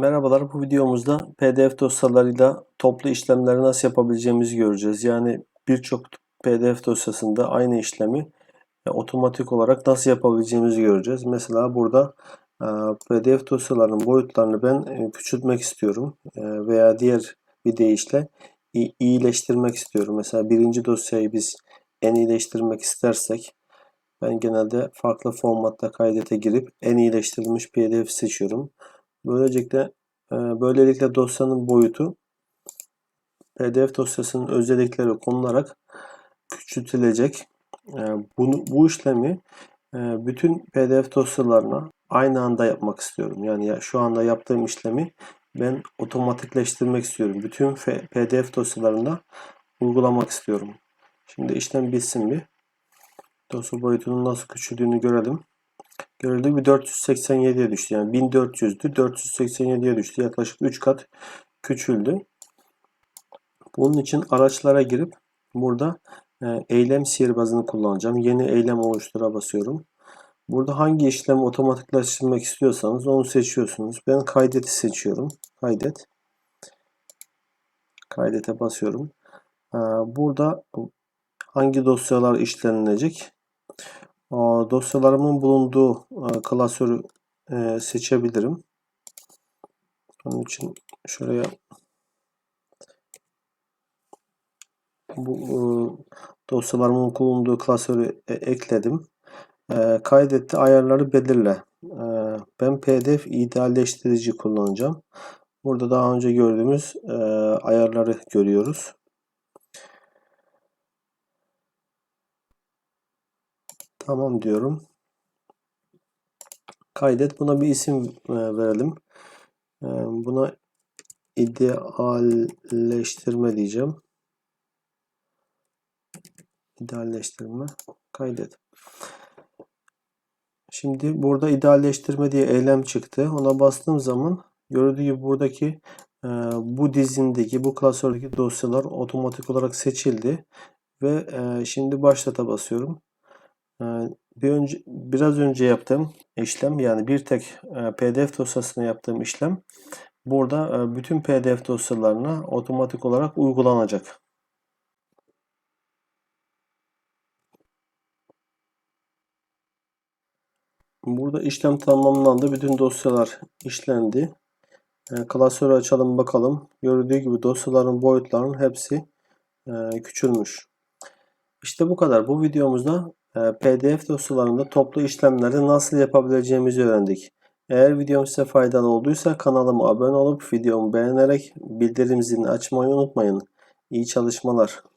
Merhabalar, bu videomuzda PDF dosyalarıyla toplu işlemleri nasıl yapabileceğimizi göreceğiz. Yani birçok PDF dosyasında aynı işlemi e, otomatik olarak nasıl yapabileceğimizi göreceğiz. Mesela burada e, PDF dosyalarının boyutlarını ben e, küçültmek istiyorum veya diğer bir deyişle iyileştirmek istiyorum. Mesela birinci dosyayı biz en iyileştirmek istersek ben genelde farklı formatta kaydete girip en iyileştirilmiş PDF seçiyorum. Böylelikle e, böylelikle dosyanın boyutu PDF dosyasının özellikleri konularak küçültülecek. E, Bunu, bu işlemi e, bütün PDF dosyalarına aynı anda yapmak istiyorum. Yani ya- şu anda yaptığım işlemi ben otomatikleştirmek istiyorum. Bütün PDF dosyalarında uygulamak istiyorum. Şimdi işlem bitsin bir. Dosya boyutunun nasıl küçüldüğünü görelim. Gördüğü bir 487'ye düştü. Yani 1400'dü 487'ye düştü. Yaklaşık 3 kat küçüldü. Bunun için araçlara girip burada e, eylem sihirbazını kullanacağım. Yeni eylem oluştura basıyorum. Burada hangi işlemi otomatikleştirmek istiyorsanız onu seçiyorsunuz. Ben kaydeti seçiyorum. Kaydet. Kaydete basıyorum. E, Burada hangi dosyalar işlenilecek? Dosyalarımın bulunduğu e, klasörü e, seçebilirim. Onun için şuraya bu e, dosyalarımın bulunduğu klasörü ekledim. Kaydetti ayarları belirle. Ben PDF idealleştirici kullanacağım. Burada daha önce gördüğümüz ayarları görüyoruz. Tamam diyorum. Kaydet. Buna bir isim e, verelim. E, Buna idealleştirme diyeceğim. İdealleştirme. Kaydet. Şimdi burada idealleştirme diye eylem çıktı. Ona bastığım zaman gördüğü gibi buradaki e, bu dizindeki bu klasördeki dosyalar otomatik olarak seçildi ve şimdi başlata basıyorum. E, bir önce biraz önce yaptığım işlem yani bir tek e, PDF dosyasına yaptığım işlem burada e, bütün PDF dosyalarına otomatik olarak uygulanacak. Burada işlem tamamlandı. Bütün dosyalar işlendi. E, klasörü açalım bakalım. Gördüğü gibi dosyaların boyutlarının hepsi küçülmüş. İşte bu kadar. Bu videomuzda PDF dosyalarında toplu işlemleri nasıl yapabileceğimizi öğrendik. Eğer videom size faydalı olduysa kanalıma abone olup videomu beğenerek bildirim zilini açmayı unutmayın. İyi çalışmalar.